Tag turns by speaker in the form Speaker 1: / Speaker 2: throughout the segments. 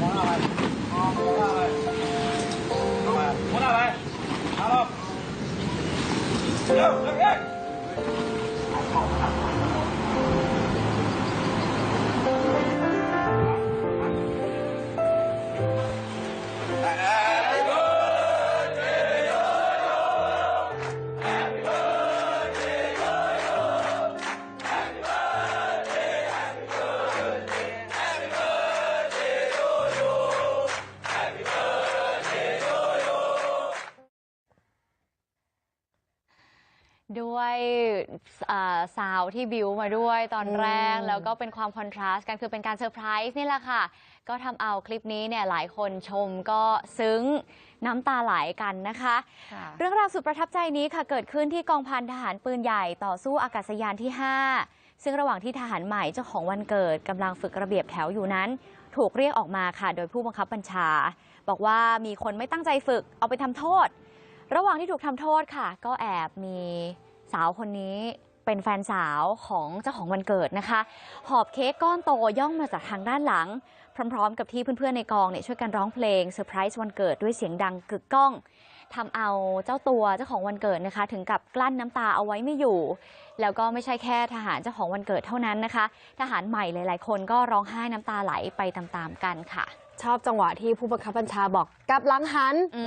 Speaker 1: มองหน้าไปมองหน้าไปมอ
Speaker 2: ด้วยซาวที่บิวมาด้วยตอนแรก
Speaker 3: อืม
Speaker 2: แล้วก็เป็นความคอนทราสต์กันคือเป็นการเซอร์ไพรส์นี่แหละค่ะ ก็ทำเอาคลิปนี้เนี่ยหลายคนชมก็ซึ้งน้ำตาไหลกันนะคะ เรื่องราวสุดประทับใจนี้ค่ะเกิดขึ้นที่กองพันทหารปืนใหญ่ต่อสู้อากาศยานที่ 5 ซึ่งระหว่างที่ทหารใหม่เจ้าของวันเกิดกำลังฝึกระเบียบแถวอยู่นั้น ถูกเรียกออกมาค่ะ โดยผู้บังคับบัญชา บอกว่ามีคนไม่ตั้งใจฝึกเอาไปทำโทษ ระหว่างที่ถูกทำโทษค่ะ ก็แอบมีสาวคนนี้เป็นแฟนสาวของเจ้าของวันเกิดนะคะ หอบเค้กก้อนโตย่องมาจากทางด้านหลัง พร้อมๆ กับที่เพื่อนๆในกองเนี่ยช่วยกันร้องเพลงเซอร์ไพรส์วันเกิดด้วยเสียงดังกึกก้อง ทำเอาเจ้าตัวเจ้าของวันเกิดนะคะ ถึงกับกลั้นน้ำตาเอาไว้ไม่อยู่ แล้วก็ไม่ใช่แค่ทหารเจ้าของวันเกิดเท่านั้นนะคะ ทหารใหม่หลาย ๆ คนก็ร้องไห้น้ำตาไหลไปตามๆกันค่ะ
Speaker 3: ชอบจังหวะที่ผู้บังคับบัญชาบอกกลับหลังหัน
Speaker 2: อื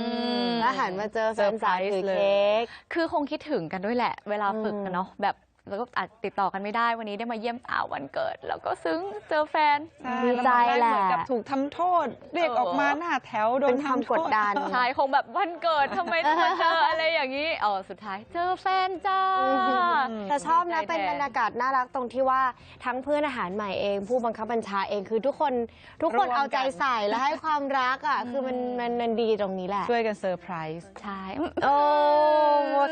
Speaker 2: ม
Speaker 3: แล้วหันมาเจอแฟนสาวถือ
Speaker 4: เซอร์ไพรส์เลย
Speaker 3: เค้ก
Speaker 2: คือคงคิดถึงกันด้วยแหละ เวลาฝึก
Speaker 3: อืม
Speaker 2: กันเนาะแบบ แล้วก็อาจติดต่อกันไม่ได้วันนี้ได้มาเยี่ยมสาววันเกิด แล้วก็ซึ้งเจอแฟน
Speaker 4: ใช่
Speaker 3: ดีใจแหละ
Speaker 4: เหมือนกับถูกทำโทษ เรียกออกมาหน้าแถวโด
Speaker 3: เป็นนความ
Speaker 4: ทำโทษ
Speaker 3: กดดัน
Speaker 2: ชายคงแบบวันเกิดทำไมต้องมาเจออะไรอย่างนี้อ๋อสุดท้ายเจอแฟนจ้า
Speaker 3: แต่ชอบนะ
Speaker 2: ดีใจ
Speaker 3: เป็น
Speaker 2: แท
Speaker 3: บรรยากาศน่ารักตรงที่ว่าทั้งเพื่อนอาหารใหม่เอง ผู้บังคับบัญชาเองคือทุกคนทุกคน
Speaker 4: ร่วมกัน
Speaker 3: เอาใจใส่และให้ความรักอะคือมันมันมันดีตรงนี้แหละ
Speaker 4: ช่วยกันเซอร์ไพรส์
Speaker 2: ใช่
Speaker 3: โอ้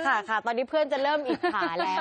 Speaker 3: ค่ะค่ะ ตอนนี้เพื่อนจะเริ่มอิจฉาแล้ว